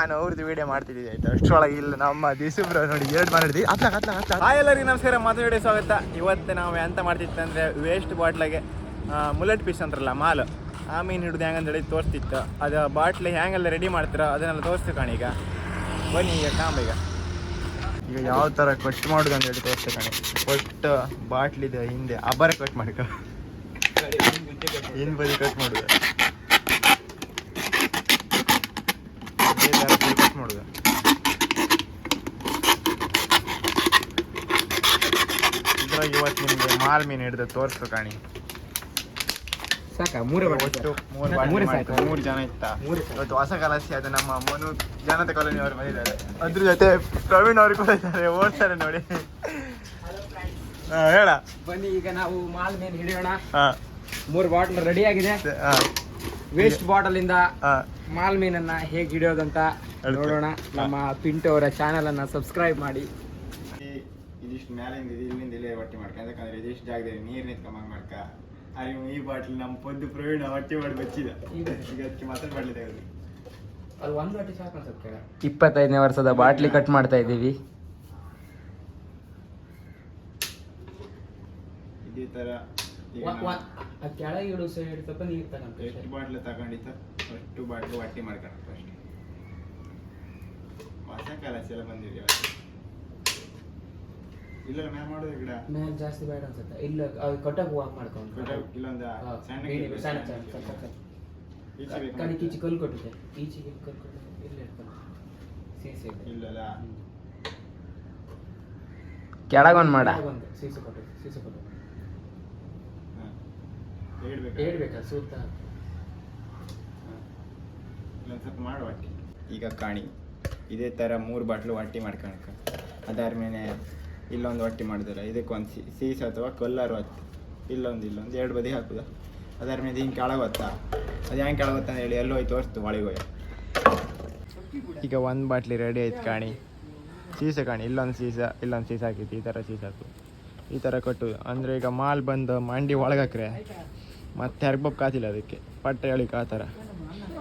ನಾನು ಅವ್ರದ್ದು ವಿಡಿಯೋ ಮಾಡ್ತಿದ್ದೀನಿ ಆಯ್ತಾ? ಅಷ್ಟರೊಳಗೆ ಇಲ್ಲ ನಮ್ಮ ದಿಸುಬ್ರ ನೋಡಿ ಎರಡು ಮಾಡಿದ್ವಿ ಅತ್ಲ ಅತ್ತ ಅತ್ಲ ಹಾಯ್ ಎಲ್ಲರಿಗೂ ನಮಸ್ಕಾರ ಮತ್ತೆ ವಿಡಿಯೋ ಸ್ವಾಗತ. ಇವತ್ತು ನಾವು ಎಂತ ಮಾಡ್ತಿತ್ತು ಅಂದರೆ ವೇಸ್ಟ್ ಬಾಟ್ಲಾಗೆ ಮುಲೆಟ್ ಪೀಸ್ ಅಂತಾರಲ್ಲ ಮಾಲು. ಆ ಮೀನು ಹಿಡಿದು ಹೆಂಗಂತೇಳಿ ತೋರಿಸ್ತಿತ್ತು. ಅದು ಬಾಟ್ಲಿ ಹೆಂಗೆಲ್ಲ ರೆಡಿ ಮಾಡ್ತೀರೋ ಅದನ್ನೆಲ್ಲ ತೋರಿಸ್ತೀವಿ ಕಾಣಿ ಈಗ. ಬನ್ನಿ ಈಗ ಕಾಂಬ ಈಗ. ಈಗ ಯಾವ ಥರ ಕಟ್ ಮಾಡೋದು ಅಂತ ಹೇಳಿ ತೋರಿಸ್ತೀವಿ ಕಾಣಿ. ಫಸ್ಟ್ ಬಾಟ್ಲಿದ ಹಿಂದೆ ಅಬ್ಬರ ಕಟ್ ಮಾಡಿಕ ಹಿಂದೆ ಬದಿ ಕಟ್ ಮಾಡುದು ಇದೇ ಥರ full ಕಟ್ ಮಾಡುದು ಇದ್ರಾಗ ಇವತ್ತು ನಿಮ್ಗೆ ಮಾಲ್ ಮೀನು ಹಿಡಿದು ತೋರಿಸ್ತು ಕಾಣಿ. ಸಾಕ? ಮೂರೇ ಒಟ್ಟು ಮೂರು ಮೂರೇ ಸಾಕು. ಮೂರು ಜನ ಇತ್ತ? ಮೂರೇ ಇವತ್ತು ಹೊಸ ಕಲಸಿ ಅದು ನಮ್ಮ ಮನು ಜನತಾ ಕಾಲೋನಿ ಅವರು ಬಂದಿದ್ದಾರೆ. ಅದ್ರ ಜೊತೆ ಪ್ರವೀಣ್ ಅವರು ಕೂಡ ಇದ್ದಾರೆ. ಓಡ್ತಾರೆ ನೋಡಿ. ಹೇಳ. ಬನ್ನಿ ಈಗ ನಾವು ಮಾಲ್ ಮೀನು ಹಿಡಿಯೋಣ. ಮೂರು ಬಾಟಲ್ ರೆಡಿ ಆಗಿದೆ. ವೇಸ್ಟ್ ಬಾಟಲ್ ಇಂದ ಮಾಲ್ ಮೀನನ್ನ ಹೇಗೆ ಹಿಡಿಯೋದಂತ. ನೋಡೋಣ. ನಮ್ಮ ಪಿಂಟು ಅವರ ಚಾನೆಲ್ ಅನ್ನ ಸಬ್ಸ್ಕ್ರೈಬ್ ಮಾಡಿ. ಇದಿಷ್ಟು ಮ್ಯಾಲಿಂದ ಇದು ಇಲ್ಲಿಂದ ಇಲ್ಲೇ ಹೊಟ್ಟೆ ಮಾಡ್ಕ. ಯಾಕಂದ್ರೆ ಇದಿಷ್ಟು ಜಾಗದಲ್ಲಿ ನೀರು ನಿಂತ್ಕೊಂಬಂಗ್ ಮಾಡ್ಕ. ಅಲ್ಲಿ ಈ ಬಾಟ್ಲಿ ನಮ್ಮ ಪದ್ದು ಪ್ರವೀಣ ಹೊಟ್ಟೆ ಮಾಡಿ ಬಚ್ಚಿದ. ಈಗ ಅದಕ್ಕೆ ಮಾತ್ರ ಬಾಟ್ಲಿ ಅವ್ರಿಗೆ ಅದು ಒಂದು ವಾಟಿ ಸಾಕು ಅನ್ಸುತ್ತೆ ಇಪ್ಪತ್ತೈದನೇ ವರ್ಷದ ಬಾಟ್ಲಿ ಕಟ್ ಮಾಡ್ತಾ ಇದ್ದೀವಿ. ಇದೇ ತರ. ಕೆಳಗೆ ಇಡು ಸೈಡ್ ಸ್ವಲ್ಪ ನೀರು ತಗೊಂಡು ಎಷ್ಟು ಬಾಟ್ಲ್ ತಗೊಂಡಿತ್ತ ಅಷ್ಟು ಬಾಟ್ಲು ಹೊಟ್ಟೆ ಮಾಡ್ಕೊಂಡು ಫಸ್ಟ್ ಹೊಸ ಕಾಲ ಎಲ್ಲ ಬಂದಿದೆ ಇವತ್ತು. ಇಲ್ಲ ಮ್ಯಾಲ್ ಮಾಡೋದು ಗಿಡ ಮೇಲೆ ಜಾಸ್ತಿ ಬೇಡ ಅನ್ಸುತ್ತೆ. ಇಲ್ಲ ಅದು ವಾಕ್ ಮಾಡ್ಕೊಂಡು. ಇಲ್ಲೊಂದು ಸಣ್ಣ? ಕೀಚಿ ಕಲ್ಲು ಕೊಟ್ಟಿದೆ ಈಚೆಗೆ ಕಲ್ ಕೊಟ್ಟಿದೆ ಇಲ್ಲ ಇಟ್ಕೊಂಡು ಸೀಸೆ ಇಲ್ಲಲ್ಲ. ಕೆಳಗೊಂದು ಮಾಡ. ಸೀಸೆ ಕೊಟ್ಟಿದೆ ಸೀಸೆ ಕೊಟ್ಟಿದೆ ಹಾ. ಹೇಳ್ಬೇಕಾ? ಹೇಳ್ಬೇಕಾ? ಸೂತ ಇಲ್ಲೊಂದು ಸ್ವಲ್ಪ ಮಾಡು ಹೊಟ್ಟಿ ಈಗ ಕಾಣಿ. ಇದೇ ಥರ ಮೂರು ಬಾಟ್ಲು ಹೊಟ್ಟಿ ಮಾಡ್ಕೊಳಕ ಅದಾದ್ಮೇಲೆ ಇಲ್ಲೊಂದು ಹೊಟ್ಟಿ ಮಾಡಿದಾರೆ. ಇದಕ್ಕೊಂದು ಸಿ ಸೀಸ ಅಥವಾ ಕೊಲ್ಲಾರು ಹೊತ್ತು ಇಲ್ಲೊಂದು ಇಲ್ಲೊಂದು. ಎರಡು ಬದಿ ಹಾಕುದ. ಮೇಲೆ ಹಿಂಗೆ ಕೆಳಗೆ ಹೊತ್ತ ಅದು ಹೆಂಗೆ ಕೆಳಗೆ ಹೊತ್ತ ಹೇಳಿ ಎಲ್ಲೋ ಹೋಯ್ತು ತೋರಿಸ್ತು ಒಳಗೆ ಈಗ ಒಂದು ಬಾಟ್ಲಿ ರೆಡಿ ಆಯ್ತು ಕಾಣಿ. ಸೀಸ ಕಾಣಿ. ಇಲ್ಲೊಂದು ಸೀಸ ಇಲ್ಲೊಂದು ಸೀಸ ಹಾಕಿತ್ತು. ಈ ಥರ ಸೀಸ ಹಾಕು ಈ ಥರ ಕೊಟ್ಟು ಅಂದರೆ ಈಗ ಮಾಲ್ ಬಂದು ಮಂಡಿ ಒಳಗಾಕ್ರೆ ಮತ್ತೆ ಹರ್ಬಬ್ ಕಾತಿಲ್ಲ ಅದಕ್ಕೆ. ಪಟ್ಟೆ ಹೇಳಿ ಆ ಥರ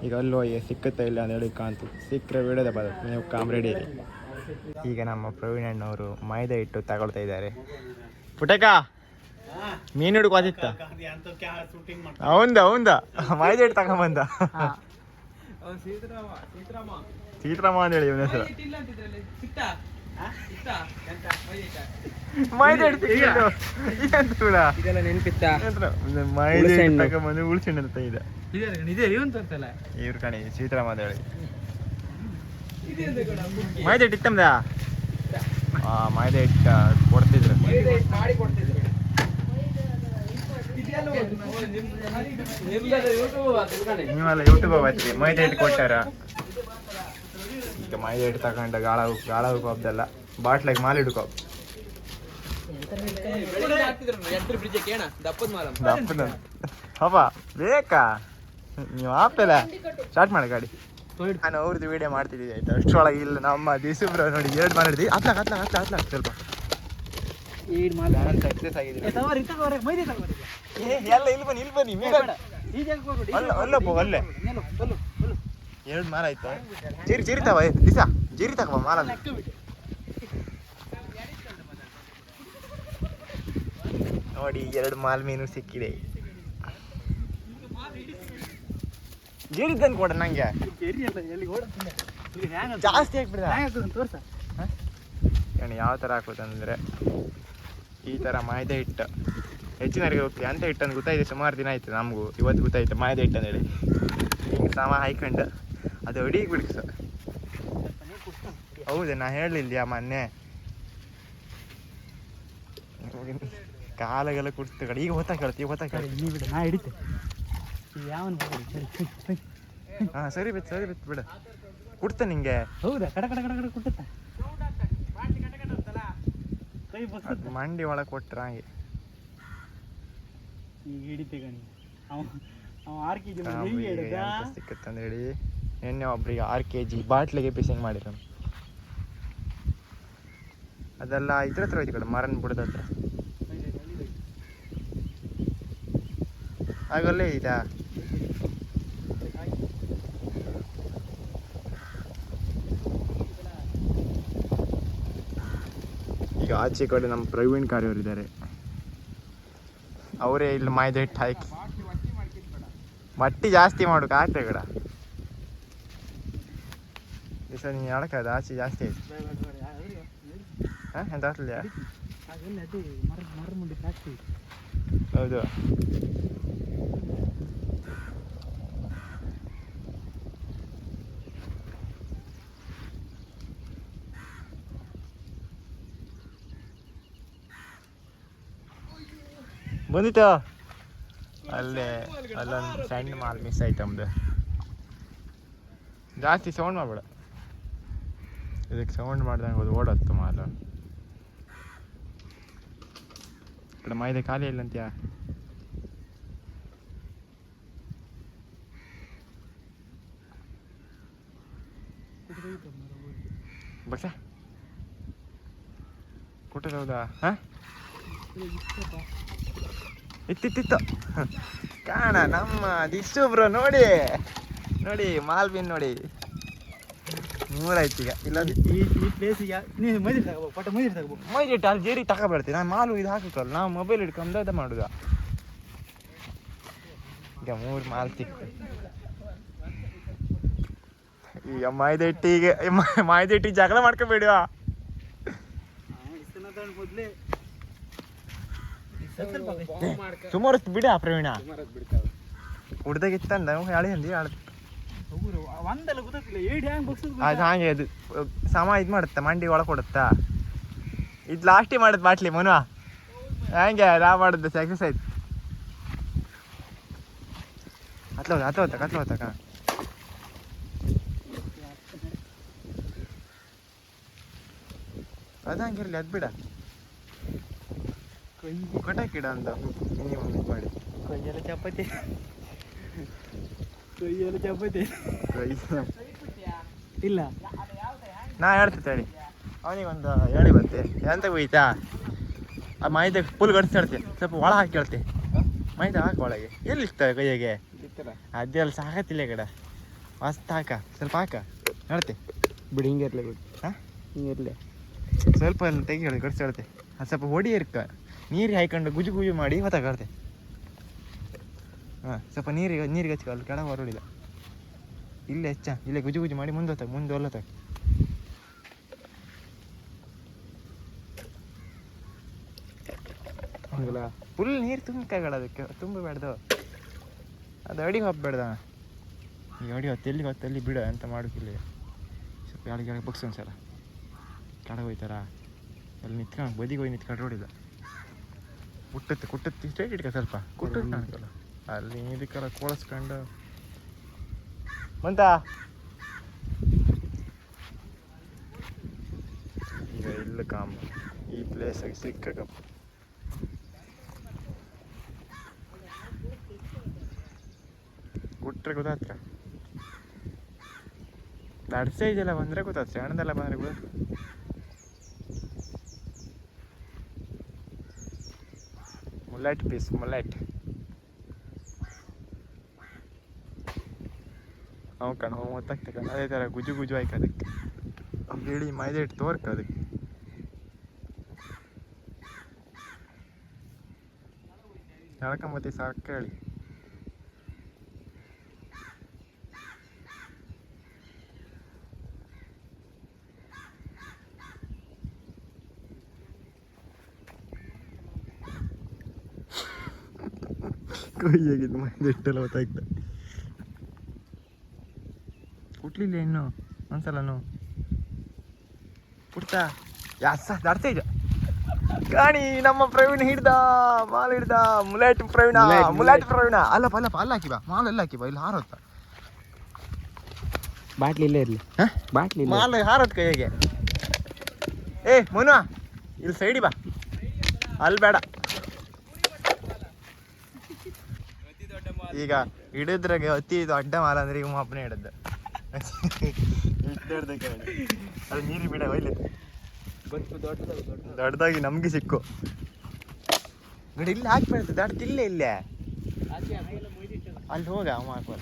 ಈಗ ಅಲ್ಲಿ ಹೋಗಿ ಸಿಕ್ಕುತ್ತಾ ಇಲ್ಲ ಅಂತ ಹೇಳಿ ಕಾಂತು ಸಿಕ್ಕರೆ ಬಿಡೋದ ಬರುತ್ತೆ ನೀವು ಕಾಮ್ ರೆಡಿ ಈಗ ನಮ್ಮ ಪ್ರವೀಣ್ ಅಣ್ಣವರು ಮೈದಾ ಇಟ್ಟು ತಗೊಳ್ತಾ ಇದ್ದಾರೆ. ಪುಟಕ ಮೀನು ಹಿಡ್ಕೋದಿತ್ತ ಅವಂದ ಅವಂದ ಮೈದಾ ಹಿಟ್ಟು ತಗೊಂಬಂದ ಸೀತರಾಮ ಅಂತ ಹೇಳಿ ಇವನ ಹೆಸರು. ಮೈದಾ ಹಿಟ್ಟು. ತಗೊಂಬಂದು ಅಂತ ಇದೆ. ಇವ್ರ ಕಣಿ ಸೀತರಾಮ ಅಂತ ಹೇಳಿ. ಮೈದಾ ಹಿಟ್ಟು ಇತ್ತಂದ ಆ, ಮೈದಾ ಹಿಟ್ಟು ಕೊಡ್ತಿದ್ರು. ನೀವೆಲ್ಲ ಯೂಟ್ಯೂಬ್ ಬರ್ತೀವಿ ಮೈದಾ ಹಿಟ್ಟು ಕೊಟ್ಟಾರ. ಈಗ ಮೈದಾ ಹಿಟ್ಟು ತಗೊಂಡ ಗಾಳ ಗಾಳ ಹುಡ್ಕೋಬ್ದಲ್ಲ ಬಾಟ್ಲಾಗ ಮಾಲ್ ಹಿಡ್ಕೋ. ದಪ್ಪದ. ಹಬ್ಬ, ಬೇಕಾ? ನೀವು ಆಪ್ತಲ್ಲ ಸ್ಟಾರ್ಟ್ ಮಾಡಿ ಗಾಡಿ. ನಾನು ಅವ್ರದ್ದು ವಿಡಿಯೋ ಮಾಡ್ತಿದ್ದೀನಿ ಆಯ್ತಾ? ಅಷ್ಟೊಳಗೆ ಇಲ್ಲ ನಮ್ಮ ದಿಸುಬ್ರ ನೋಡಿ ಎರಡು ಮಾಡಿದ್ವಿ ಅತ್ಲ ಅತ್ಲ ಅತ್ಲ ಅತ್ಲ ಸ್ವಲ್ಪ. ಸಕ್ಸಸ್ ಆಗಿದೆ ಏ, ಎಲ್ಲ ಇಲ್ಲಿ ಬನ್ನಿ ಇಲ್ಲಿ ಬನ್ನಿ ಅಲ್ಲ ಅಲ್ಲಪ್ಪ ಅಲ್ಲೇ. ಎರಡು ಮಾಲ ಆಯ್ತಾ? ಜೀರಿ ಜೀರಿತಾವ ದಿಸ ಜೀರಿ ತಗೋ ಮಾಲ ನೋಡಿ ಎರಡು ಮಾಲ್ ಮೀನು ಸಿಕ್ಕಿದೆ. ಜೀರಿ ತಂದು ಕೊಡ ನಂಗೆ. ಜಾಸ್ತಿ ಏನು ಯಾವ ಥರ ಹಾಕೋದಂದ್ರೆ ಈ ಥರ ಮೈದೆ ಹಿಟ್ಟು. ಹೆಚ್ಚಿನವರಿಗೆ ಹೋಗ್ತೀವಿ ಅಂತ ಹಿಟ್ಟು ಅಂತ ಗೊತ್ತಾಯ್ತು, ಸುಮಾರು ದಿನ ಆಯ್ತು ನಮಗೂ. ಇವತ್ತು ಗೊತ್ತಾಯ್ತು ಮೈದೆ ಹಿಟ್ಟು ಅಂತೇಳಿ ಹಿಂಗೆ ಸಮ ಹಾಯ್ಕೊಂಡು ಅದು ಅಡಿಗೆ ಬಿಡ್ಕು ಸರ್ ಹೌದು, ನಾ ಹೇಳಲಿಲ್ಲ ಮೊನ್ನೆ? ಕಾಲಾಗೆಲ್ಲ ಕುಡ್ತು ಕಡೆ. ಈಗ ಹೊತ್ತ ಕೇಳ್ತಿ ಈಗ ಹೊತ್ತ ಕೇಳ್ತಿ ನಾ ಹಿಡಿತೆ. ಯಾವನ್ ಹಾಂ ಸರಿ ಬಿತ್ತು ಸರಿ ಬಿತ್ತು ಬಿಡು. ಕುಡ್ತ ನಿಂಗೆ. ಹೌದಾ? ಕಡ ಕಡ ಕಡ ಕಡ ಕುಟ್ಟುತ್ತ ಕೈ ಮಂಡಿ ಒಳಗೆ ಕೊಟ್ರ ಹಾಗೆ. ಈಗ ಹಿಡಿತೆ ಗಣಿ ಅವ ಅವ ಆರ್ ಕೆ ಜಿ ಹೇಳಿ. ನಿನ್ನೆ ಒಬ್ರಿಗೆ ಆರು ಕೆ ಜಿ ಬಾಟ್ಲಿಗೆ ಪೀಸಿಂಗ್ ಮಾಡಿರ ಅದೆಲ್ಲ ಇದ್ರ ಹತ್ರ ಹೋಯ್ತು ಕಡೆ ಮರನ್ ಬುಡದ ಹತ್ರ. ಆಗಲ್ಲೇ ಇದಾ ಈಗ ಆಚೆ ಕಡೆ ನಮ್ಮ ಪ್ರವೀಣ್ ಕಾರ್ಯವರು ಇದ್ದಾರೆ ಅವರೇ ಇಲ್ಲಿ ಮೈದ ಹಿಟ್ಟು ಹಾಕಿ. ಮಟ್ಟಿ ಜಾಸ್ತಿ ಮಾಡೋಕೆ ಆಗ್ತದೆ ಕೂಡ ಸಲ ನೀನು ಆಚೆ ಜಾಸ್ತಿ ಆಯ್ತು. ಹಾಂ ಎಂತ ಹೌದು. ಬಂದಿತ್ತು ಅಲ್ಲೇ, ಅಲ್ಲೊಂದು ಸಣ್ಣ ಮಾಲ್ ಮಿಸ್ ಆಯ್ತು ನಮ್ದು. ಜಾಸ್ತಿ ಸೌಂಡ್ ಮಾಡಬೇಡ. ಇದಕ್ಕೆ ಸೌಂಡ್ ಮಾಡ್ದಂಗೆ ಅದು ಓಡತ್ತು ಮಾಲು. ಕಡೆ ಮೈದೆ ಖಾಲಿ ಇಲ್ಲ ಅಂತ್ಯಾ? ಬಸ ಕೊಟ್ಟದ ಹೌದಾ ಹಾಂ? ಇತ್ತಿತ್ತಿತ್ತು ಕಾಣ ನಮ್ಮ ದಿಶು ಬ್ರೋ ನೋಡಿ ನೋಡಿ ಮಾಲ್ಬಿನ್ ನೋಡಿ. ಮೂರಾಯ್ತು ಈಗ. ಇಲ್ಲೊಂದು ಈ ಈ ಪ್ಲೇಸಿಗೆ ನೀನು ಮೈದಿರ್ ತಗೋಬೇಕು ಪಟ ಮೈದಿರ್ ತಗೋಬೇಕು ಮೈದಿಟ್ಟು ಅಲ್ಲಿ ಜೇರಿ ತಗೊಬರ್ತೀನಿ. ನಾನು ಮಾಲು ಇದು ಹಾಕಕ್ಕಲ್ಲ ನಾವು ಮೊಬೈಲ್ ಹಿಡ್ಕೊಂಡು ಅದು ಮಾಡುದ. ಈಗ ಮೂರು ಮಾಲ್ ಸಿಕ್ತು. ಈಗ ಮೈದಿಟ್ಟಿಗೆ ಮೈದಿಟ್ಟಿಗೆ ಜಗಳ ಮಾಡ್ಕೋಬೇಡುವ? ಮೊದಲೇ ಸುಮಾರು ಬಿಡ ಪ್ರವೀಣ. ಹುಡ್ದಾಗಿತ್ತಂದ ಹೇಳಿ ಅಂದಿ? ಹೇಳ ಒಂದಲ್ಲ ಗೊತ್ತಿಲ್ಲ ಏಡಿ ಹ್ಯಾಂಗ್ ಬಗ್ಸದ್ ಅದು ಹಾಗೆ ಅದು ಸಮ ಇದು ಮಾಡುತ್ತಾ? ಮಂಡಿ ಒಳಗೆ ಕೊಡುತ್ತಾ? ಇದು ಲಾಸ್ಟಿಗೆ ಮಾಡುದು ಬಾಟ್ಲಿ ಮನುವ? ಹಂಗೆ ನಾ ಮಾಡುದ ಸಕ್ಸಸ್ ಆಯ್ತು. ಹತ್ಲೋದ ಹೋದ ಹತ್ಲ ಹೋತ ಹತ್ಲ ಹೋತಕ ಅದು ಹಂಗಿರ್ಲಿ ಅದು ಬಿಡ. ಕಟಾಕಿಡ ಅಂತ ಇದು ಮಾಡಿ. ಕೈಯೆಲ್ಲ ಚಪಾತಿ. ಕೈಯೆಲ್ಲ ಚಪಾತಿ. ಇಲ್ಲ. ನಾ ಹೇಳ್ತಿದ್ದೆ ಹೇಳಿ ಅವನಿಗೊಂದು ಹೇಳಿ ಬಂತೆ ಎಂತ ಹೋಯ್ತಾ? ಆ ಮೈದ ಫುಲ್ ಗಡಿಸ್ತಾಡ್ತೆ ಸ್ವಲ್ಪ ಒಳ ಹಾಕಿ ಕೇಳ್ತೆ ಮೈದ ಹಾಕಿ ಒಳಗೆ. ಎಲ್ಲಿ ಇಷ್ಟ ಕೈಯಾಗೆ? ಅದೆಲ್ಲ ಸಾಕತ್ತಿಲ್ಲ ಕಡ. ಮಸ್ತ್ ಹಾಕ. ಸ್ವಲ್ಪ ಹಾಕ. ಹೇಳ್ತೆ. ಬಿಡಿ ಹಿಂಗೆ ಇರ್ಲಿ ಬಿಡಿ. ಹಾಂ? ಹಿಂಗೆ ಇರ್ಲಿ. ಸ್ವಲ್ಪ ತೆಗಿ ಹೇಳಿ ಗಡಿಸ್ತಾಡ್ತೆ ಅದು ಸ್ವಲ್ಪ ಹೊಡಿ ಇರ್ಕ. ನೀರು ಹಾಯ್ಕೊಂಡು ಗುಜು ಗುಜು ಮಾಡಿ ಹೊತ್ತಾಗಡ್ತೆ ಹಾಂ, ಸ್ವಲ್ಪ ನೀರಿಗೆ ನೀರಿಗೆ ಹಚ್ಕೊ, ಅಲ್ಲಿ ಕೆಳಗೆ ಹೊರಡಿಲ್ಲ ಇಲ್ಲೇ ಹೆಚ್ಚ, ಇಲ್ಲೇ ಗುಜು ಗುಜು ಮಾಡಿ ಮುಂದೆ ಹೊತ್ತಾಗ, ಮುಂದೆ ಹೊಲ್ಲತ್ತಾಗ ಹಂಗಲ್ಲ ಫುಲ್ ನೀರು ತುಂಬಿಕಾಗಲ್ಲ ಅದಕ್ಕೆ ತುಂಬಬೇಡ್ದು ಅದು ಅಡಿಗೆ ಹೋಗ್ಬೇಡ್ದ ಈಗ ಅಡಿ ಹೊತ್ತು ಎಲ್ಲಿಗೆ ಹೊತ್ತು ಅಲ್ಲಿ ಬಿಡ ಅಂತ ಮಾಡೋಕ್ಕಿಲ್ಲ ಸ್ವಲ್ಪ ಯಾಳಿಗೆ ಬಗ್ಸಿ ಒಂದ್ಸಲ. ಕಡೆ ಹೋಯ್ತಾರ ಅಲ್ಲಿ ನಿಂತ್ಕೊಂಡು, ಬದಿಗೆ ಹೋಗಿ ನಿಂತ್ಕೊಂಡು ರೋಡಿಲ್ಲ ಕುಟ್ಟತ್ತೆ ಕುಟ್ಟತ್ತಿ ಸ್ಟ್ರೈಟ್ ಇಟ್ಕ ಸ್ವಲ್ಪ. ಕಾಣ್ತಲ್ಲ ಅಲ್ಲಿ ಇದಕ್ಕೆಲ್ಲ ಕೋಳಿಸ್ಕೊಂಡು ಮಂತ ಈಗ ಇಲ್ಲ ಕಾಮ. ಈ ಪ್ಲೇಸಾಗಿ ಸಿಕ್ಕಪ್ಪ ಕುಟ್ರೆ ಗೊತ್ತಾತ್ರ ನಡ್ಸೇ ಇದೆಯಲ್ಲ ಬಂದರೆ ಬಂದ್ರೆ ಗೊತ್ತಾಗ್ತದೆ ಸಣ್ಣದೆಲ್ಲ ಬಂದ್ರೆ ಗೊತ್ತಾಗ್ತದೆ ಮುಲೆಟ್ ಪೀಸ್ ಮುಲೆಟ್ ಅವು ಕಣ ಅವು ಗೊತ್ತಾಗ್ತದೆ ಕಣ ಅದೇ ಥರ ಗುಜು ಗುಜು ಆಯ್ಕೆ ಅದಕ್ಕೆ ಹೇಳಿ ಮೈದಾ ಇಟ್ಟು ತೋರ್ಕ ಅದಕ್ಕೆ ಎಳ್ಕೊಂಬತ್ತಿ ಸಾಕು ಹೇಳಿ ಕೊಯ್ಯಾಗಿದ್ದು ಮೈದು ಇಟ್ಟೆಲ್ಲ ಗೊತ್ತಾಯ್ತು ಕುಟ್ಲಿಲ್ಲ ಇನ್ನು. ಒಂದ್ಸಲನು ಪುಡ್ತಾ ಯಾಸ ದಾಡ್ತಾ ಇದ್ದ ಕಾಣಿ ನಮ್ಮ ಪ್ರವೀಣ್ ಹಿಡ್ದ ಮಾಲ್ ಹಿಡ್ದ ಮುಲಾಟ್ ಪ್ರವೀಣ ಮುಲಾಟ್, ಪ್ರವೀಣ. ಅಲ್ಲಪ್ಪ ಅಲ್ಲಪ್ಪ ಅಲ್ಲ ಬಾ ಮಾಲ್ ಎಲ್ಲ ಹಾಕಿ ಬಾ ಇಲ್ಲಿ ಹಾರೋತ್ತ? ಬಾಟ್ಲಿ ಇಲ್ಲೇ ಇರ್ಲಿ? ಬಾಟ್ಲಿ ಮಾಲ್ ಹಾರೋದ್ ಕೈಗೆ. ಏ ಮನು ಇಲ್ಲಿ ಸೈಡಿ ಬಾ. ಅಲ್ಲಿ ಬೇಡ. ಈಗ ಹಿಡಿದ್ರಾಗ ಅತಿ ಅಡ್ಡ ಮಾಲ ಅಂದ್ರೆ ಈಗ ಒಬ್ಬನೇ ಹಿಡದ್ದು ಅದು ನೀರು ಬಿಡ, ಒಯ್ಲಿ. ದೊಡ್ಡದಾಗಿ ನಮ್ಗೆ ಸಿಕ್ಕು. ನೋಡಿ, ಇಲ್ಲಿ ಹಾಕ್ಬಿಡ್ತು ದೊಡ್ಡ ಇಲ್ಲೇ ಇಲ್ಲೇ. ಅಲ್ಲಿ ಹೋಗ, ಅವ ಹಾಕುವ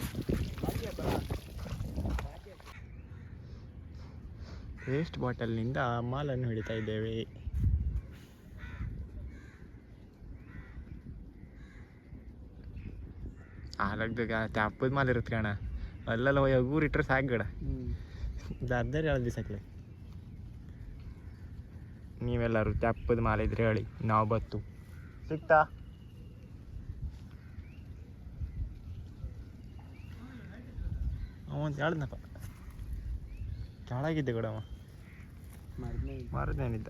ವೇಸ್ಟ್ ಬಾಟಲ್ನಿಂದ ಮಾಲನ್ನು ಹಿಡಿತಾ ಇದ್ದೇವೆ. ಮಾಲಗ್ದು ಹಬ್ಬದ ಮಾಲ್ ಇರುತ್ತೆ ಕಣ ಅಲ್ಲೆಲ್ಲ ಊರು ಇಟ್ಟರೆ ಸಾಕು ಗಡ. ಅರ್ಧರ್ ಯಾವ್ದು ಬಿಸಾಕ್ಲೆ ನೀವೆಲ್ಲರೂ ತೆಪ್ಪದ ಮಾಲೆ ಇದ್ರೆ ಹೇಳಿ ನಾವು ಬತ್ತು. ಸಿಗ್ತಾ ಅವಂತ ಹೇಳ್ದನಪ್ಪ. ಕೆಳಗಿದ್ದೆ ಕೂಡ ಅವ. ಮಾರದೇನಿದ್ದ.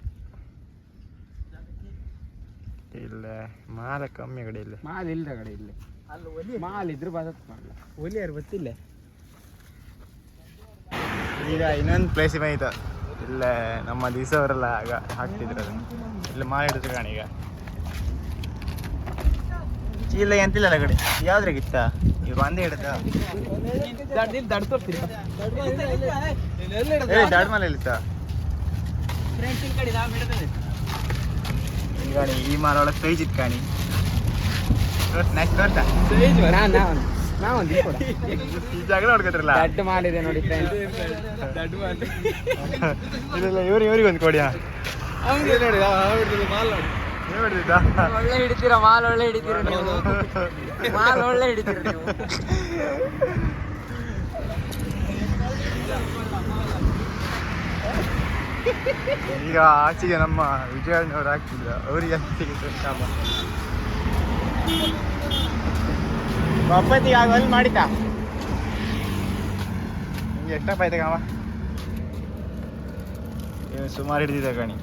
ಇಲ್ಲ ಮಾಲ ಕಮ್ಮಿ ಕಡೆ ಇಲ್ಲ. ಮಾಲ ಇಲ್ಲ ಕಡೆ ಇಲ್ಲಿ. ಮಾಲ್ ಒಲಿ ಒಲಿ ಯಾರು ಗೊತ್ತಿಲ್ಲ. ಈಗ ಇನ್ನೊಂದು ಪ್ಲೇಸ್ ಬಂದಿತ್ತು ಇಲ್ಲ ನಮ್ಮ ದಿವಸ ಅವರೆಲ್ಲ ಆಗ ಹಾಕ್ತಿದ್ರು ಅದನ್ನ. ಇಲ್ಲ ಮಾಡಿದ್ರು ಕಾಣ ಈಗ. ಚೀಲ ಎಂತಿಲ್ಲ ಕಡೆ ಯಾವ್ದ್ರಾಗಿತ್ತ ಇವ್ರು ಒಂದೇ ಹಿಡ್ದ? ಏ ದಾಡ್ ಮಾಲ ಇಲ್ಲಿತ್ತ ಈ ಮಾಲ ಒಳಗೆ ಇತ್ತು ಕಾಣಿ ನೆಕ್ಸ್ಟ್ ತೋರ್ಸ ನಾನ್ ನಾನ್ ನಾ ಒಂದು ಕೊಡ ಈ ಜಗಳ ಹೊಡ್ಕೊತ್ರಲ್ಲ ದಡ್ಡ ಮಾಲ್ ಇದೆ ನೋಡಿ ಫ್ರೆಂಡ್ಸ್ ಇದೆಲ್ಲ ಇವ್ರು ಇವ್ರಿಗೆ ಒಂದು ಕೊಡಿಯಾ ನೋಡಿ ಮಾಲ್ ನೋಡಿ. ಒಳ್ಳೆ ಹಿಡಿತೀರ ಮಾಲ್ ಒಳ್ಳೆ ಹಿಡಿತೀರ ನೀವು. ಮಾಲ್ ಒಳ್ಳೆ ಹಿಡಿತೀರ ನೀವು. ಈಗ ಆಚೆಗೆ ನಮ್ಮ ವಿಜಯನವ್ರು ಆಗ್ತಿದ್ರು ಅವ್ರಿಗೆ ಸಿಗುತ್ತೆ ಶಾಪ ಒಪ್ಪತ್ತಿಗೆ ಆಗ ಅಲ್ಲಿ ಮಾಡಿತಾ ನಿಮ್ಗೆ ಎಷ್ಟಪ್ಪ ಆಯ್ತು ಕಾಮ? ಸುಮಾರು ಹಿಡಿದಿದೆ ಕಣಿ.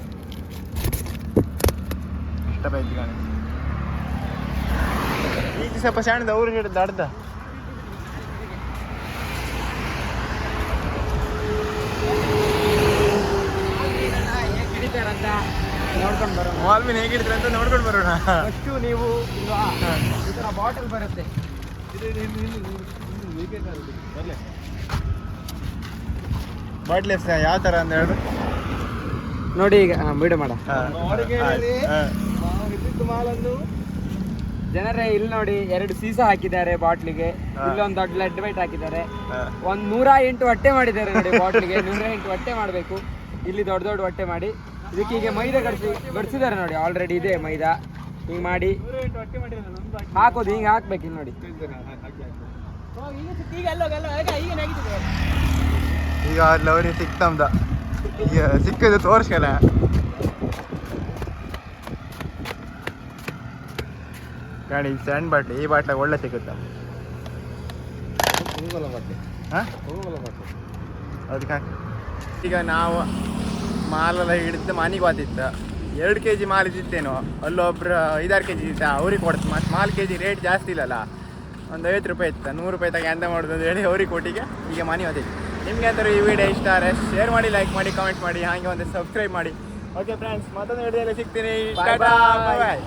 ಎಷ್ಟಪ್ಪ ಆಯ್ತು ಕಣಿ? ಈಗ ಸ್ವಲ್ಪ ಸಣ್ಣದ ಅವ್ರು ಹಿಡಿದು ಅಡ್ದ ನೋಡ್ಕೊಂಡು ಬರೋಣ. ಮಾಲ್ಮಿನ್ ಹೇಗಿಡ್ತಾರೆ ಅಂತ ನೋಡ್ಕೊಂಡು ಬರೋಣ. ಫಸ್ಟು ನೀವು ಇಲ್ವಾ ಈ ಥರ ಬಾಟಲ್ ಬರುತ್ತೆ. ಬಾಟ್ಲಿ ಯಾವ ಥರ ಅಂತ ಹೇಳಿ ನೋಡಿ ಈಗ ಹಾ, ಬಿಡು ಮಾಡ. ಜನರೇ ಇಲ್ಲಿ ನೋಡಿ ಎರಡು ಸೀಸ ಹಾಕಿದ್ದಾರೆ ಬಾಟ್ಲಿಗೆ. ಇಲ್ಲೊಂದು ದೊಡ್ಡ ಲೆಡ್ ವೈಟ್ ಹಾಕಿದ್ದಾರೆ. ಒಂದ್ ನೂರ ಎಂಟು ಹೊಟ್ಟೆ ಮಾಡಿದ್ದಾರೆ ನೋಡಿ ಬಾಟ್ಲಿಗೆ. ನೂರ ಎಂಟು ಹೊಟ್ಟೆ ಮಾಡಬೇಕು. ಇಲ್ಲಿ ದೊಡ್ಡ ದೊಡ್ಡ ಹೊಟ್ಟೆ ಮಾಡಿ. ಇದಕ್ಕೆ ಈಗ ಮೈದಾ ಗಡಿಸಿ ಗಡಿಸಿದ್ದಾರೆ ನೋಡಿ ಆಲ್ರೆಡಿ ಇದೆ ಮೈದಾ. ಹಿಂಗೆ ಮಾಡಿ. ಹಾಕೋದು ಹಿಂಗೆ ಹಾಕ್ಬೇಕು ಇಲ್ಲಿ ನೋಡಿ. ಈಗ ಅಲ್ಲಿ ಅವ್ರಿಗೆ ಸಿಕ್ತಮ್ದ ಈಗ ಸಿಕ್ಕಿದ್ದು ತೋರಿಸ್ಕಲ್ಲ ಗಾಡಿ ಸಣ್ಣ ಬಾಟ್ಲಿ ಈ ಬಾಟ್ಲಾಗ ಒಳ್ಳೆ ಸಿಗುತ್ತೆ. ಹಾಂ? ಅದಕ್ಕೆ ಈಗ ನಾವು ಮಾಲೆಲ್ಲ ಹಿಡಿದು ಮನೆಗೆ ಹೋತಿತ್ತು ಎರಡು ಕೆ ಜಿ ಮಾಲ್ ಇದ್ದಿತ್ತೇನೋ ಅಲ್ಲೊಬ್ರು ಐದಾರು ಕೆ ಜಿ ಇತ್ತ ಅವ್ರಿಗೆ ಕೊಡ್ತು. ಮತ್ತು ಮಾಲ್ ಕೆ ಜಿ ರೇಟ್ ಜಾಸ್ತಿ ಇಲ್ಲಲ್ಲ ಒಂದು ಐವತ್ತು ರೂಪಾಯಿ ಇತ್ತು. ನೂರು ರೂಪಾಯಿ ತಗ ಎಂತ ಮಾಡೋದು ಅಂತ ಹೇಳಿ ಅವ್ರಿಗೆ ಕೊಟ್ಟಿಗೆ ಈಗ ಮನೆ ಹೋದಿತ್ತು. ನಿಮಗೆ ಅಂತಾರೆ ಈ ವಿಡಿಯೋ ಇಷ್ಟ ಆದರೆ ಶೇರ್ ಮಾಡಿ ಲೈಕ್ ಮಾಡಿ ಕಾಮೆಂಟ್ ಮಾಡಿ ಹಾಗೆ ಒಂದು ಸಬ್ಸ್ಕ್ರೈಬ್ ಮಾಡಿ. ಓಕೆ ಫ್ರೆಂಡ್ಸ್ ಮತ್ತೊಂದು ವಿಡಿಯೋದಲ್ಲಿ ಸಿಗ್ತೀನಿ. ಬಾಯ್